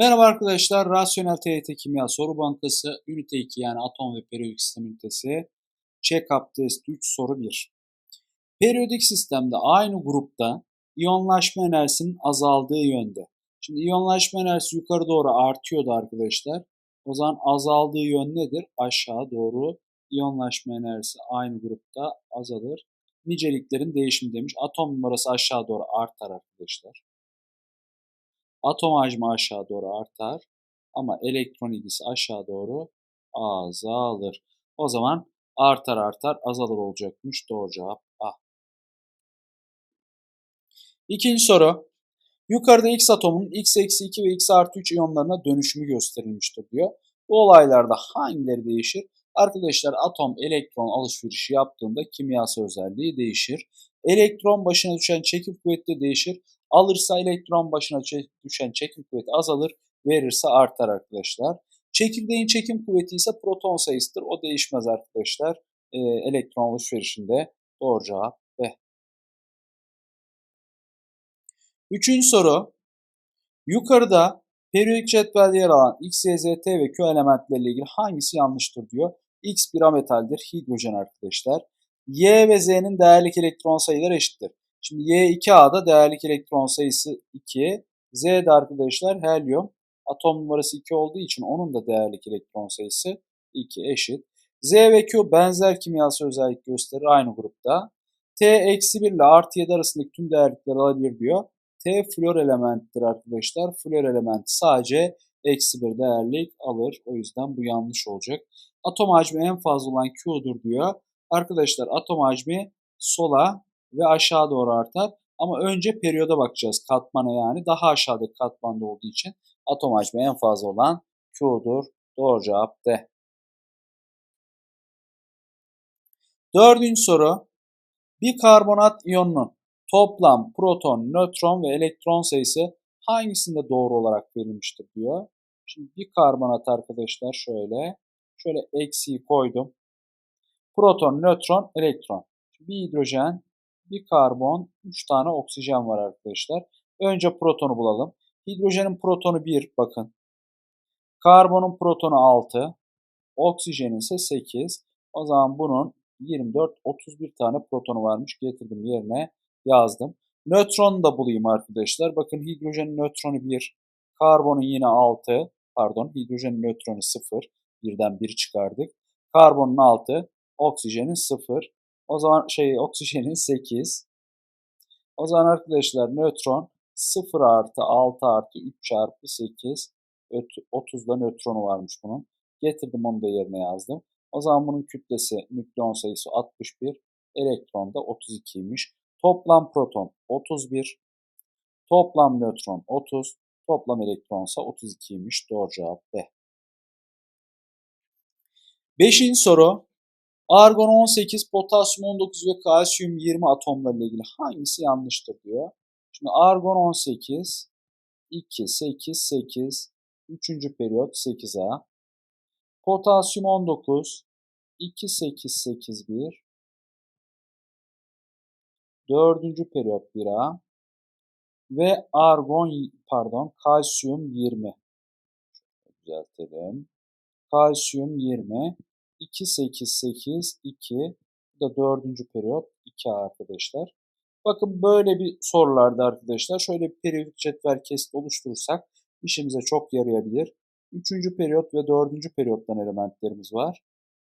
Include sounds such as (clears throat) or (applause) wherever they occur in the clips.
Merhaba arkadaşlar, Rasyonel TYT Kimya Soru Bankası Ünite 2 yani Atom ve Periyodik Sistem Ünitesi Check-up Test 3 soru 1. Periyodik sistemde aynı grupta iyonlaşma enerjisinin azaldığı yönde. Şimdi iyonlaşma enerjisi yukarı doğru artıyordu arkadaşlar. O zaman azaldığı yön nedir? Aşağı doğru iyonlaşma enerjisi aynı grupta azalır. Niceliklerin değişimi demiş. Atom numarası aşağı doğru artar arkadaşlar. Atom hacmi aşağı doğru artar ama elektron ilgisi aşağı doğru azalır. O zaman artar artar azalır olacakmış. Doğru cevap A. İkinci soru. Yukarıda X atomunun X eksi 2 ve X artı 3 iyonlarına dönüşümü gösterilmiştir diyor. Bu olaylarda hangileri değişir? Arkadaşlar atom elektron alışverişi yaptığında kimyasal özelliği değişir. Elektron başına düşen çekim kuvveti de değişir. Alırsa elektron başına düşen çekim kuvveti azalır, verirse artar arkadaşlar. Çekirdeğin çekim kuvveti ise proton sayısıdır. O değişmez arkadaşlar. Ee, elektron alışverişinde doğru cevap B. Üçüncü soru. Yukarıda periyodik cetvelde yer alan X, Y, Z, T ve Q elementleriyle ilgili hangisi yanlıştır diyor. X bir ametaldir, hidrojen arkadaşlar. Y ve Z'nin değerlik elektron sayıları eşittir. Şimdi Y2A'da değerlik elektron sayısı 2. Z'de arkadaşlar helyum. Atom numarası 2 olduğu için onun da değerlik elektron sayısı 2 eşit. Z ve Q benzer kimyasal özellik gösterir aynı grupta. T eksi 1 ile artı 7 arasındaki tüm değerlikleri alabilir diyor. T flor elementtir arkadaşlar. Flor elementi sadece eksi 1 değerlik alır. O yüzden bu yanlış olacak. Atom hacmi en fazla olan Q'dur diyor. Arkadaşlar atom hacmi sola ve aşağı doğru artar. Ama önce periyoda bakacağız katmana yani. Daha aşağıdaki katmanda olduğu için atom hacmi en fazla olan Q'dur. Doğru cevap D. Dördüncü soru. Bir karbonat iyonunun toplam proton, nötron ve elektron sayısı hangisinde doğru olarak verilmiştir diyor. Şimdi bir karbonat arkadaşlar şöyle. Şöyle eksiği koydum. Proton, nötron, elektron. Bir hidrojen, bir karbon, 3 tane oksijen var arkadaşlar. Önce protonu bulalım. Hidrojenin protonu 1 bakın. Karbonun protonu 6. Oksijenin ise 8. O zaman bunun 24, 31 tane protonu varmış. Getirdim yerine yazdım. Nötronu da bulayım arkadaşlar. Bakın hidrojenin nötronu 1. Karbonun yine 6. Pardon hidrojenin nötronu 0. Birden 1 çıkardık. Karbonun 6. Oksijenin 0. O zaman şey oksijenin 8. O zaman arkadaşlar nötron 0 artı 6 artı 3 çarpı 8. 30'da nötronu varmış bunun. Getirdim onu da yerine yazdım. O zaman bunun kütlesi nükleon sayısı 61. Elektron da 32'ymiş. Toplam proton 31. Toplam nötron 30. Toplam elektronsa 32'ymiş. Doğru cevap B. Beşinci soru. Argon 18, potasyum 19 ve kalsiyum 20 atomlarıyla ilgili hangisi yanlıştır diyor. Şimdi argon 18, 2, 8, 8, 3. periyot 8A. Potasyum 19, 2, 8, 8, 1. 4. periyot 1A. Ve argon, pardon, kalsiyum 20. Düzeltelim. Kalsiyum 20. 2, 8, 8, 2. Bu da dördüncü periyot 2 arkadaşlar. Bakın böyle bir sorularda arkadaşlar şöyle bir periyodik cetvel kesit oluşturursak işimize çok yarayabilir. Üçüncü periyot ve dördüncü periyottan elementlerimiz var.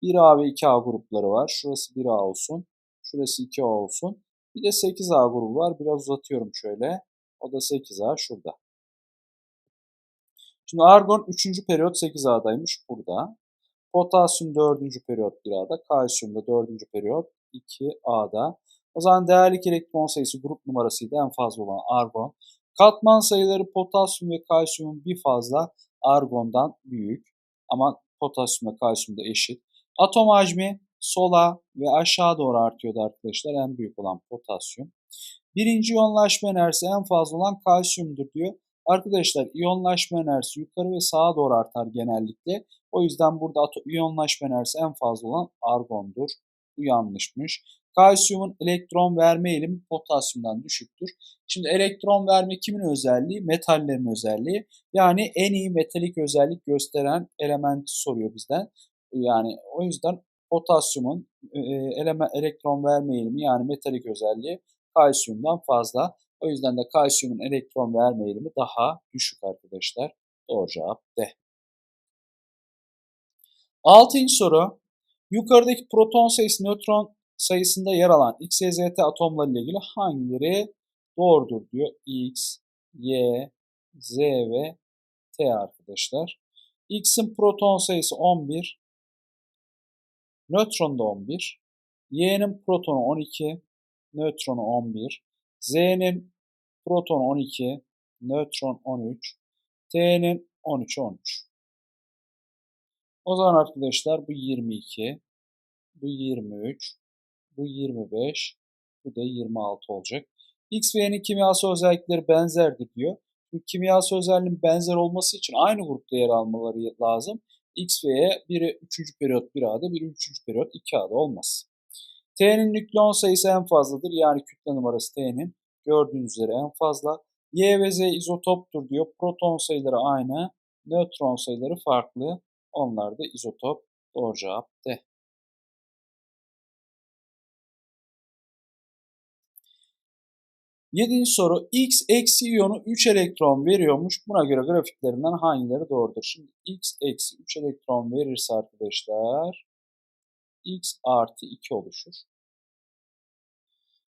1A ve 2A grupları var. Şurası 1A olsun. Şurası 2A olsun. Bir de 8A grubu var. Biraz uzatıyorum şöyle. O da 8A şurada. Şimdi argon 3. periyot 8A'daymış burada. Potasyum 4. periyot 1A'da, kalsiyum da 4. periyot 2A'da. O zaman değerlik elektron sayısı grup numarasıydı en fazla olan argon. Katman sayıları potasyum ve kalsiyumun bir fazla argondan büyük. Ama potasyum ve kalsiyum da eşit. Atom hacmi sola ve aşağı doğru artıyordu arkadaşlar. En büyük olan potasyum. Birinci iyonlaşma enerjisi en fazla olan kalsiyumdur diyor. Arkadaşlar iyonlaşma enerjisi yukarı ve sağa doğru artar genellikle. O yüzden burada iyonlaşma enerjisi en fazla olan argondur. Bu yanlışmış. Kalsiyumun elektron verme eğilimi potasyumdan düşüktür. Şimdi elektron verme kimin özelliği? Metallerin özelliği. Yani en iyi metalik özellik gösteren elementi soruyor bizden. Yani o yüzden potasyumun e, eleme, elektron verme eğilimi yani metalik özelliği kalsiyumdan fazla. O yüzden de kalsiyumun elektron verme eğilimi daha düşük arkadaşlar. Doğru cevap D. Altıncı soru. Yukarıdaki proton sayısı nötron sayısında yer alan X, Y, Z atomları ile ilgili hangileri doğrudur diyor. X, Y, Z ve T arkadaşlar. X'in proton sayısı 11. Nötron da 11. Y'nin protonu 12. Nötronu 11. Z'nin protonu 12. Nötron 13. T'nin 13 13. O zaman arkadaşlar bu 22, bu 23, bu 25, bu da 26 olacak. X ve Y'nin kimyasal özellikleri benzerdir diyor. Bu kimyasal özelliğin benzer olması için aynı grupta yer almaları lazım. X ve Y biri 3. periyot 1A'da, biri 3. periyot 2A'da olmaz. T'nin nükleon sayısı en fazladır. Yani kütle numarası T'nin gördüğünüz üzere en fazla. Y ve Z izotoptur diyor. Proton sayıları aynı, nötron sayıları farklı. Onlar da izotop. Doğru cevap D. Yedinci soru. X eksi iyonu 3 elektron veriyormuş. Buna göre grafiklerinden hangileri doğrudur? Şimdi X eksi 3 elektron verirse arkadaşlar X artı 2 oluşur.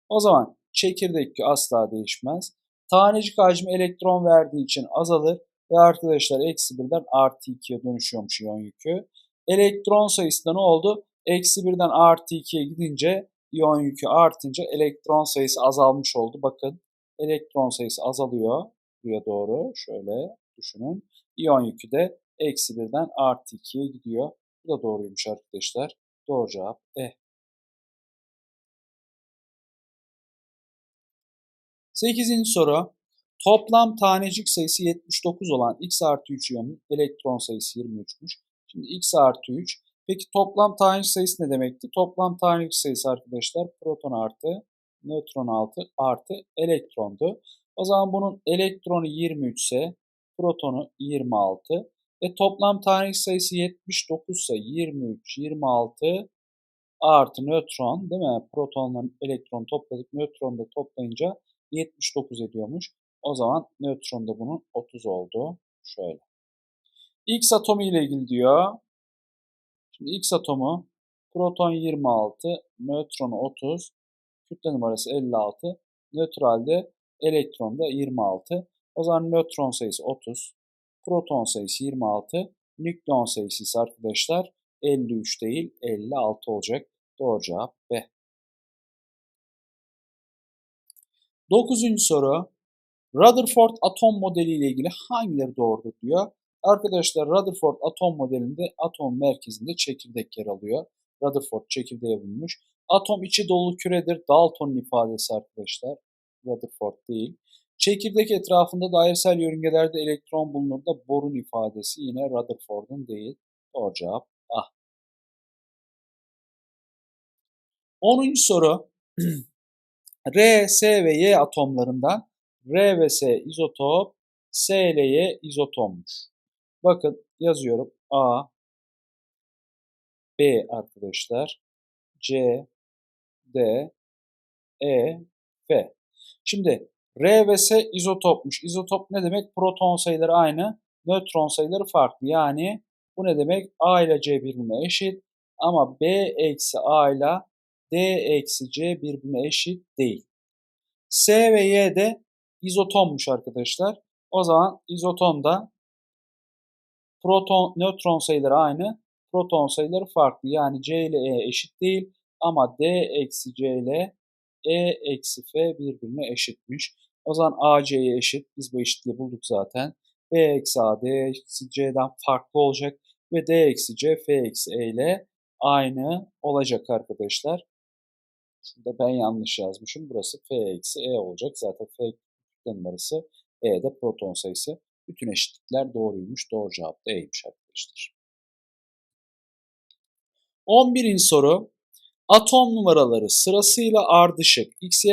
O zaman çekirdek asla değişmez. Tanecik hacmi elektron verdiği için azalır. Ve arkadaşlar eksi 1'den artı 2'ye dönüşüyormuş iyon yükü. Elektron sayısı da ne oldu? Eksi 1'den artı 2'ye gidince iyon yükü artınca elektron sayısı azalmış oldu. Bakın elektron sayısı azalıyor. Buraya doğru şöyle düşünün. İyon yükü de eksi 1'den artı 2'ye gidiyor. Bu da doğruymuş arkadaşlar. Doğru cevap E. 8. soru. Toplam tanecik sayısı 79 olan x artı 3 iyonun elektron sayısı 23'müş. Şimdi x artı 3. Peki toplam tanecik sayısı ne demekti? Toplam tanecik sayısı arkadaşlar proton artı nötron altı artı elektrondu. O zaman bunun elektronu 23 ise protonu 26. Ve toplam tanecik sayısı 79 ise 23, 26 artı nötron değil mi? Protonla elektron topladık. Nötron da toplayınca 79 ediyormuş. O zaman nötron da bunun 30 oldu. Şöyle. X atomu ile ilgili diyor. Şimdi X atomu proton 26, nötronu 30, kütle numarası 56, nötralde elektron da 26. O zaman nötron sayısı 30, proton sayısı 26, nükleon sayısı ise arkadaşlar 53 değil 56 olacak. Doğru cevap B. Dokuzuncu soru. Rutherford atom modeli ile ilgili hangileri doğrudur diyor. Arkadaşlar Rutherford atom modelinde atom merkezinde çekirdek yer alıyor. Rutherford çekirdeği bulmuş. Atom içi dolu küredir. Dalton'un ifadesi arkadaşlar. Rutherford değil. Çekirdek etrafında dairesel yörüngelerde elektron bulunur da borun ifadesi yine Rutherford'un değil. Doğru cevap A. 10. soru. (clears throat) R, S ve Y atomlarından R ve S izotop, S ile Y izotommuş. Bakın yazıyorum. A, B arkadaşlar, C, D, E, F. Şimdi R ve S izotopmuş. İzotop ne demek? Proton sayıları aynı, nötron sayıları farklı. Yani bu ne demek? A ile C birbirine eşit ama B eksi A ile D eksi C birbirine eşit değil. S ve Y de izotonmuş arkadaşlar. O zaman izotonda proton, nötron sayıları aynı, proton sayıları farklı. Yani C ile E eşit değil ama D eksi C ile E eksi F birbirine eşitmiş. O zaman A C'ye eşit. Biz bu eşitliği bulduk zaten. B eksi A D eksi C'den farklı olacak ve D eksi C F eksi E ile aynı olacak arkadaşlar. Şurada ben yanlış yazmışım. Burası F eksi E olacak. Zaten F numarası E'de proton sayısı. Bütün eşitlikler doğruymuş. Doğru cevap da E'ymiş arkadaşlar. 11. soru. Atom numaraları sırasıyla ardışık. X,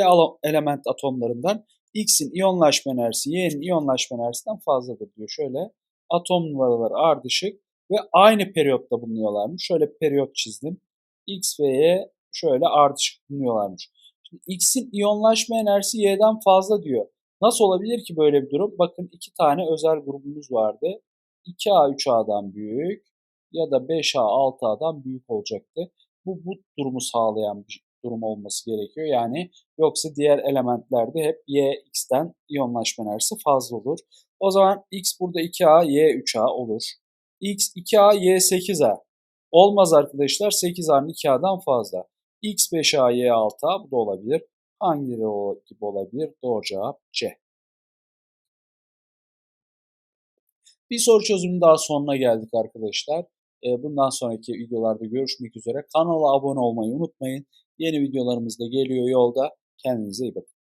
element atomlarından X'in iyonlaşma enerjisi Y'nin iyonlaşma enerjisinden fazladır diyor. Şöyle atom numaraları ardışık ve aynı periyotta bulunuyorlarmış. Şöyle periyot çizdim. X ve Y şöyle ardışık bulunuyorlarmış. Şimdi X'in iyonlaşma enerjisi Y'den fazla diyor. Nasıl olabilir ki böyle bir durum? Bakın iki tane özel grubumuz vardı. 2A 3A'dan büyük ya da 5A 6A'dan büyük olacaktı. Bu bu durumu sağlayan bir durum olması gerekiyor. Yani yoksa diğer elementlerde hep Y, X'ten iyonlaşma enerjisi fazla olur. O zaman X burada 2A, Y 3A olur. X 2A, Y 8A. Olmaz arkadaşlar 8A'nın 2A'dan fazla. X 5A, Y 6A bu da olabilir. Hangileri gibi olabilir? Doğru cevap C. Bir soru çözümünün daha sonuna geldik arkadaşlar. Ee, Bundan sonraki videolarda görüşmek üzere. Kanala abone olmayı unutmayın. Yeni videolarımız da geliyor yolda. Kendinize iyi bakın.